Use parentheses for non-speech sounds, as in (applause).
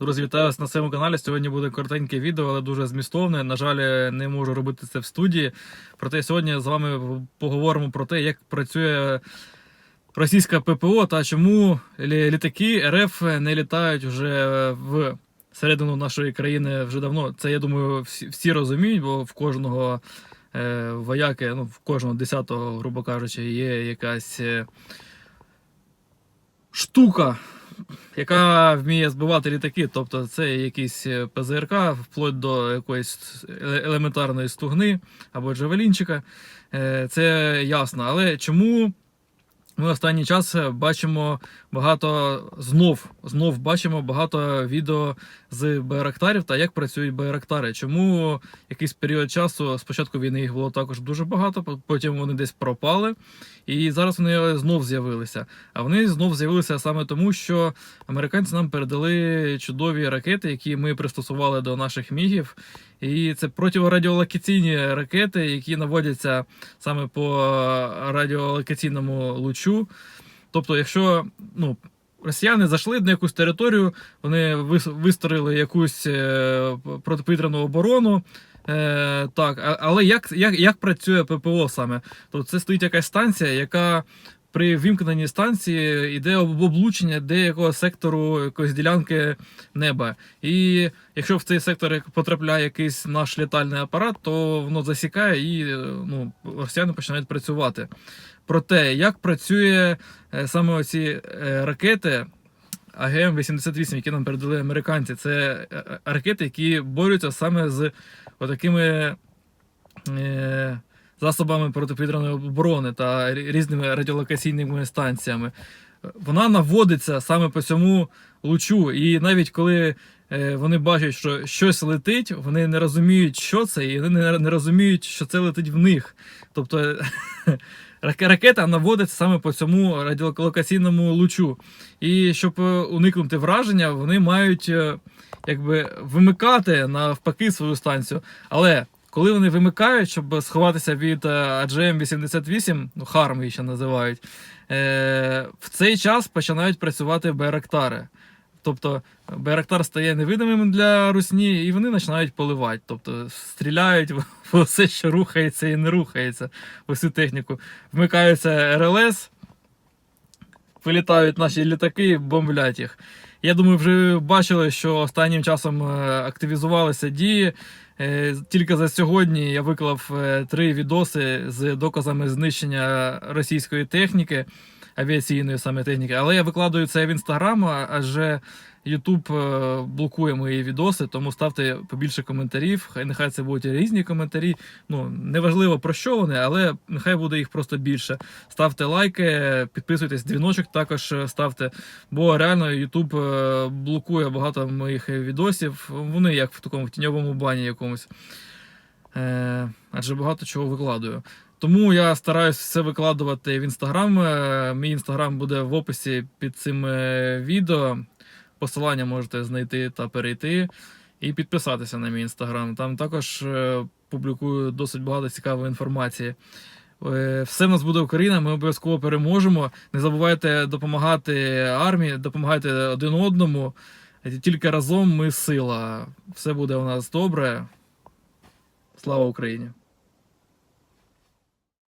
Друзі, вас на своєму каналі. Сьогодні буде коротеньке відео, але дуже змістовне. На жаль, не можу робити це в студії. Проте сьогодні з вами поговоримо про те, як працює російська ППО та чому літаки РФ не літають вже в середину нашої країни вже давно. Це я думаю, всі, всі розуміють, бо в кожного е, вояки, ну в кожного десятого, грубо кажучи, є якась. е, Штука, яка вміє збивати літаки, тобто це якийсь е, ПЗРК, вплоть до якоїсь елементарної стугни або джавелінчика. Е, Це ясно. Але чому ми останній час бачимо багато знов, знов бачимо багато відео з Байрактарів та як працюють Байрактари? Чому якийсь період часу, спочатку війни їх було також дуже багато, потім вони десь пропали, і зараз вони знов з'явилися. А вони знов з'явилися саме тому, що американці нам передали чудові ракети, які ми пристосували до наших мігів. І це протирадіолокаційні ракети, які наводяться саме по радіолокаційному лучу. Тобто, якщо ну, росіяни зайшли на якусь територію, вони вис- вистроїли якусь е, протиповітряну оборону. Е, так, але як, як, як працює ППО саме? Тобто це стоїть якась станція, яка при вімкненні станції йде об- облучення деякого сектору якоїсь ділянки неба. І якщо в цей сектор потрапляє якийсь наш літальний апарат, то воно засікає і е, ну, росіяни починають працювати. Про те, як працює е, саме оці е, ракети. АГМ-88, які нам передали американці, це ракети, які борються саме з отакими засобами протиповітряної оборони та різними радіолокаційними станціями. Вона наводиться саме по цьому лучу. І навіть коли е, вони бачать, що щось летить, вони не розуміють, що це, і вони не, розуміють, що це летить в них. Тобто (laughs) ракета наводиться саме по цьому радіолокаційному лучу. І щоб е, уникнути враження, вони мають е, якби вимикати навпаки свою станцію. Але коли вони вимикають, щоб сховатися від е, AGM-88, ну Харм її ще називають, е, в цей час починають працювати байрактари. Тобто байрактар стає невидимим для русні, і вони починають поливати. Тобто стріляють (laughs) в все, що рухається і не рухається, усю техніку. Вмикаються РЛС, вилітають наші літаки, бомблять їх. Я думаю, вже бачили, що останнім часом е, активізувалися дії. Е, Тільки за сьогодні я виклав е, три відоси з доказами знищення російської техніки, авіаційної саме техніки. Але я викладаю це в інстаграм, адже Ютуб е, блокує мої відоси, тому ставте побільше коментарів. Хай нехай це будуть різні коментарі. Ну неважливо про що вони, але нехай буде їх просто більше. Ставте лайки, підписуйтесь, дзвіночок також е, ставте. Бо реально Ютуб е, блокує багато моїх відосів. Вони як в такому в тіньовому бані якомусь. Адже багато чого викладаю. Тому я стараюсь все викладувати в інстаграм. Мій інстаграм буде в описі під цим відео. Посилання можете знайти та перейти і підписатися на мій інстаграм. Там також е, публікую досить багато цікавої інформації. Е, Все в нас буде Україна, ми обов'язково переможемо. Не забувайте допомагати армії, допомагайте один одному. Тільки разом ми сила. Все буде у нас добре. Слава Україні!